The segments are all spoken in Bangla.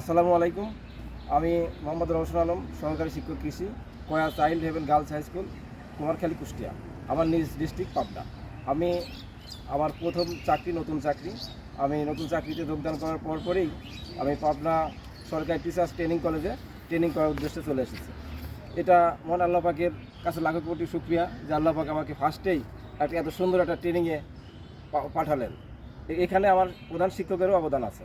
আসসালামু আলাইকুম। আমি মোহাম্মদ রহসন আলম, সহকারী শিক্ষক কৃষি, Koya child haven girls high school, Kumarkhali, Kushtia, আমার নিজ ডিস্ট্রিক্ট পাবনা। আমি আমার প্রথম চাকরি, নতুন চাকরি। আমি নতুন চাকরিতে যোগদান করার পর পরেই আমি পাবনা সরকারি টিচার্স ট্রেনিং কলেজে ট্রেনিং করার উদ্দেশ্যে চলে এসেছি। এটা মন আল্লাহ পাকের কাছে লাখো কোটি শুক্রিয়া যে আল্লাহ পাক আমাকে ফার্স্টেই একটা এত সুন্দর একটা ট্রেনিংয়ে পাঠালেন। এখানে আমার প্রধান শিক্ষকেরও অবদান আছে।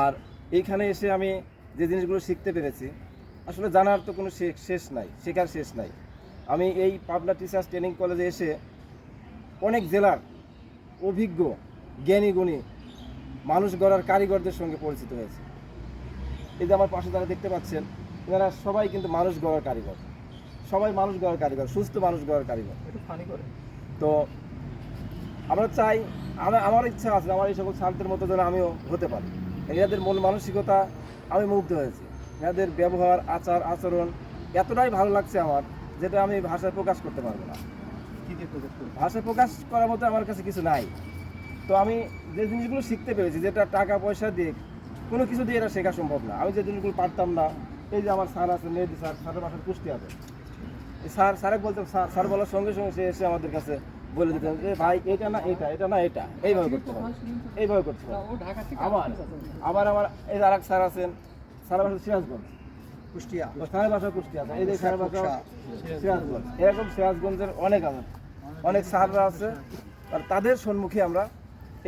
আর এইখানে এসে আমি যে জিনিসগুলো শিখতে পেরেছি আসলে জানার তো কোনো শেষ নাই শেখার শেষ নাই। আমি এই পাবনা টিচার্স ট্রেনিং কলেজে এসে অনেক জেলার অভিজ্ঞ জ্ঞানী গুণী মানুষ গড়ার কারিগরদের সঙ্গে পরিচিত হয়েছে। এই যে আমার পাশে যারা দেখতে পাচ্ছেন এনারা সবাই কিন্তু মানুষ গড়ার কারিগর। সবাই মানুষ গড়ার কারিগর সুস্থ মানুষ গড়ার কারিগর। একটু ফানি করে। তো আমরা চাই আমার আমার ইচ্ছা আছে আমার এই সকল ছাত্রদের মতো যেন আমিও হতে পারি। এনাদের মন মানসিকতা আমি মুগ্ধ হয়েছি। এনাদের ব্যবহার আচার আচরণ এতটাই ভালো লাগছে আমার যেটা আমি ভাষায় প্রকাশ করতে পারব না। ভাষায় প্রকাশ করার মতো আমার কাছে কিছু নাই। তো আমি যে জিনিসগুলো শিখতে পেরেছি যেটা টাকা পয়সা দিয়ে কোনো কিছু দিয়ে এটা শেখা সম্ভব না। আমি যে জিনিসগুলো পারতাম না এই যে আমার স্যার আছে মেহেদি স্যার স্যারের বাসার কুষ্টি আছে স্যার স্যারে বলতাম স্যার স্যার বলার সঙ্গে সঙ্গে সে এসে আমাদের কাছে বলে দিতেন যে ভাই এটা না এটা এটা না এটা। এইভাবে করতে হবে। এইভাবে করতে হবে। আবার আবার আমার এই যে আরেক স্যার আছেন স্যারের বাসা সিরাজগঞ্জ। কুষ্টিয়া। স্যারের বাসা কুষ্টি আছে। এই যে স্যারের বাসা সিরাজগঞ্জ। এরকম সিরাজগঞ্জের অনেক আছে। অনেক স্যাররা আছে। আর তাদের সম্মুখে আমরা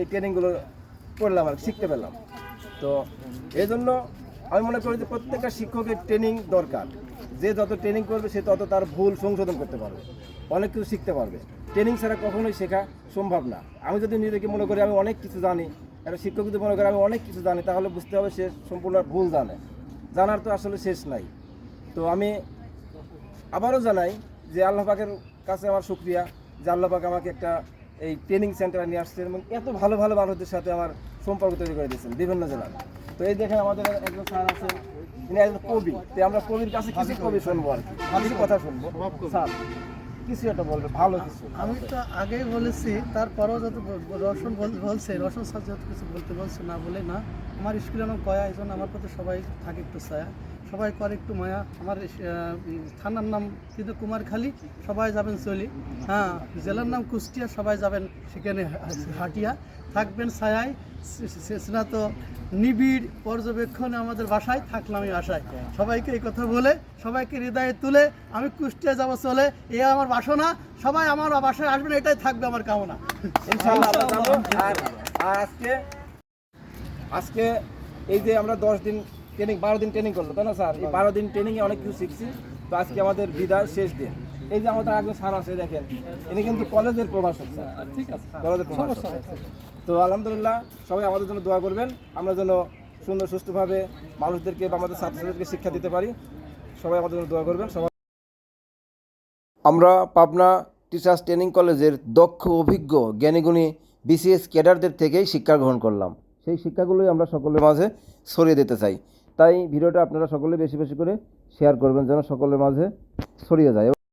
এই ট্রেনিংগুলো করলাম আর শিখতে পেলাম। তো এই জন্য আমি মনে করি যে প্রত্যেকটা শিক্ষকের ট্রেনিং দরকার। যে যত ট্রেনিং করবে, সে তত তার ভুল সংশোধন করতে পারবে। অনেক কিছু শিখতে পারবে। ট্রেনিং ছাড়া কখনোই শেখা সম্ভব না। আমি যদি নিজেকে মনে করি, আমি অনেক কিছু জানি, একটা শিক্ষক যদি মনে করে, আমি অনেক কিছু জানি, তাহলে বুঝতে হবে সে সম্পূর্ণ ভুল জানে। জানার তো আসলে শেষ নাই। তো আমি আবারও জানাই যে আল্লাহ পাকের কাছে আমার শুক্রিয়া, যে আল্লাহ পাক আমাকে একটা এই ট্রেনিং সেন্টারে নিয়ে আসছেন এবং এত ভালো ভালো মানুষদের সাথে আমার সম্পর্ক তৈরি করে দিয়েছেন বিভিন্ন জেলার তো এই দেখেন আমাদের একজন স্যার আছে ইনি একজন কবি। তো আমরা কবির কাছে কিছু কবি শুনব আর কি। কিছু কথা শুনব। স্যার, কিছু একটা বলবে, ভালো কিছু। আমি তো আগেই বলেছি, তারপরেও যত রসন বলছে, রসন স্যার যত কিছু বলতে বলছে না বলে না। আমার স্কুলের নাম কয়া, এই জন্য আমার প্রতি সবাই থাকে একটু ছায়া। সবাই করে, একটু মায়া। আমার থানার নাম কিন্তু কুমারখালী সবাই যাবেন চলি। হ্যাঁ জেলার নাম কুষ্টিয়া, সবাই যাবেন সেখানে হাটিয়া। থাকবেন ছায়ায় স্নাত নিবিড় পর্যবেক্ষণে আমাদের বাসায় থাকলাম আমি আশায় সবাইকে এই কথা বলে, সবাইকে হৃদয়ে তুলে, আমি কুষ্টিয়া যাব চলে, এ আমার বাসনা, সবাই আমার বাসায় আসবেন, এটাই থাকবে আমার কামনা। আজকে আজকে এই যে আমরা দশ দিন ট্রেনিং বারো দিন ট্রেনিং করল তাই না স্যার? এই বারো দিন ট্রেনিংয়ে অনেক কিছু শিখছি। তো আজকে আমাদের বিদায় শেষ দিন। এই যে আমাদের আগে স্যার আছে দেখেন ইনি কিন্তু কলেজের প্রভাষক স্যার। ঠিক আছে কলেজের প্রভাষক তো আলহামদুলিল্লাহ সবাই আমাদের জন্য দোয়া করবেন। আমরা যেন সুন্দর সুস্থভাবে মানুষদেরকে বা আমাদের ছাত্রছাত্রীদেরকে শিক্ষা দিতে পারি। সবাই আমাদের জন্য দোয়া করবেন। সবাই আমরা পাবনা টিচার্স ট্রেনিং কলেজের দক্ষ অভিজ্ঞ জ্ঞানীগুণী বিসিএস ক্যাডারদের থেকেই শিক্ষা গ্রহণ করলাম। সেই শিক্ষাগুলোই আমরা সকলের মাঝে ছড়িয়ে দিতে চাই। তাই ভিডিওটা আপনারা সকলে বেশি বেশি করে শেয়ার করবেন যেন সকলের মাঝে ছড়িয়ে যায়।